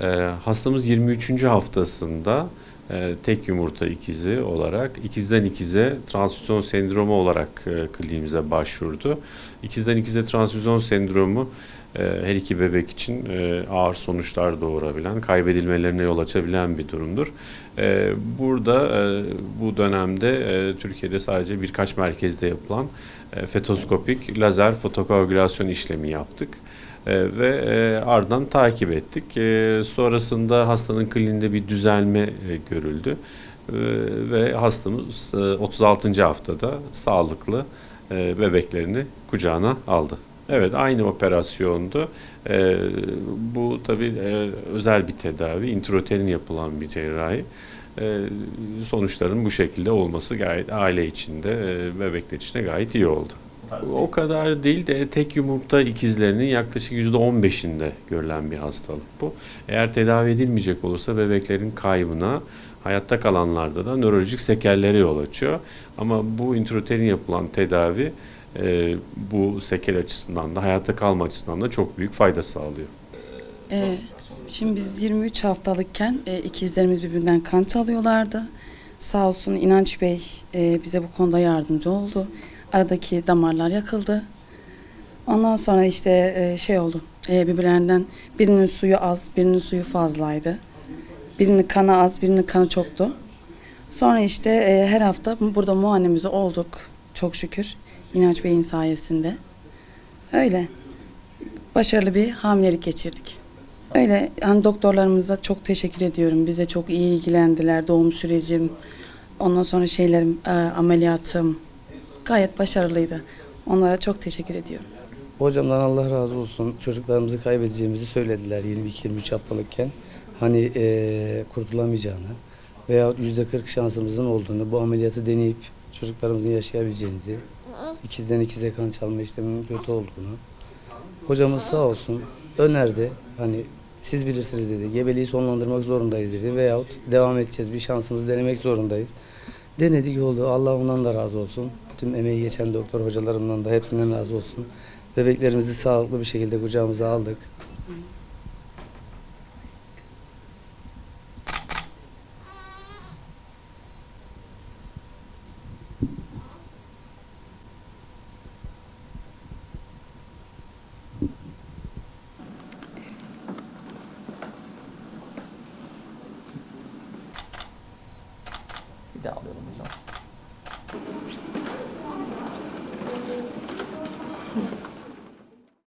Ee, hastamız 23. haftasında e, tek yumurta ikizi olarak ikizden ikize transfüzyon sendromu olarak e, kliniğimize başvurdu. İkizden ikize transfüzyon sendromu e, her iki bebek için e, ağır sonuçlar doğurabilen, kaybedilmelerine yol açabilen bir durumdur. Burada bu dönemde Türkiye'de sadece birkaç merkezde yapılan fetoskopik lazer fotokoagülasyon işlemi yaptık. E, ve e, ardından takip ettik. E, sonrasında hastanın kliniğinde bir düzelme e, görüldü. E, ve hastamız e, 36. haftada sağlıklı e, bebeklerini kucağına aldı. Evet aynı operasyondu. E, bu tabii e, özel bir tedavi, intraüterin yapılan bir cerrahi. E, sonuçların bu şekilde olması gayet aile içinde, e, bebekler için de gayet iyi oldu. O kadar değil de tek yumurta ikizlerinin yaklaşık %15'inde görülen bir hastalık bu. Eğer tedavi edilmeyecek olursa bebeklerin kaybına, hayatta kalanlarda da nörolojik sekellere yol açıyor. Ama bu intrauterin yapılan tedavi e, bu sekel açısından da hayatta kalma açısından da çok büyük fayda sağlıyor. Ee, şimdi biz 23 haftalıkken e, ikizlerimiz birbirinden kan çalıyorlardı. Sağ olsun İnanç Bey e, bize bu konuda yardımcı oldu. Aradaki damarlar yakıldı. Ondan sonra işte e, şey oldu. E, birbirlerinden birinin suyu az, birinin suyu fazlaydı. Birinin kanı az, birinin kanı çoktu. Sonra işte e, her hafta burada muayenemize olduk. Çok şükür. İnanç Bey'in sayesinde. Öyle. Başarılı bir hamilelik geçirdik. Öyle hani doktorlarımıza çok teşekkür ediyorum. Bize çok iyi ilgilendiler. Doğum sürecim, ondan sonra şeylerim, e, ameliyatım gayet başarılıydı. Onlara çok teşekkür ediyorum. Hocamdan Allah razı olsun. Çocuklarımızı kaybedeceğimizi söylediler 22-23 haftalıkken. Hani eee kurtulamayacağını veya %40 şansımızın olduğunu, bu ameliyatı deneyip çocuklarımızın yaşayabileceğinizi, ikizden ikize kan çalma işleminin kötü olduğunu. Hocamız sağ olsun önerdi. Hani siz bilirsiniz dedi. Gebeliği sonlandırmak zorundayız dedi. Veyahut devam edeceğiz. Bir şansımızı denemek zorundayız. Denedik oldu. Allah ondan da razı olsun. Tüm emeği geçen doktor hocalarımdan da hepsinden razı olsun. Bebeklerimizi sağlıklı bir şekilde kucağımıza aldık. 掉的那种。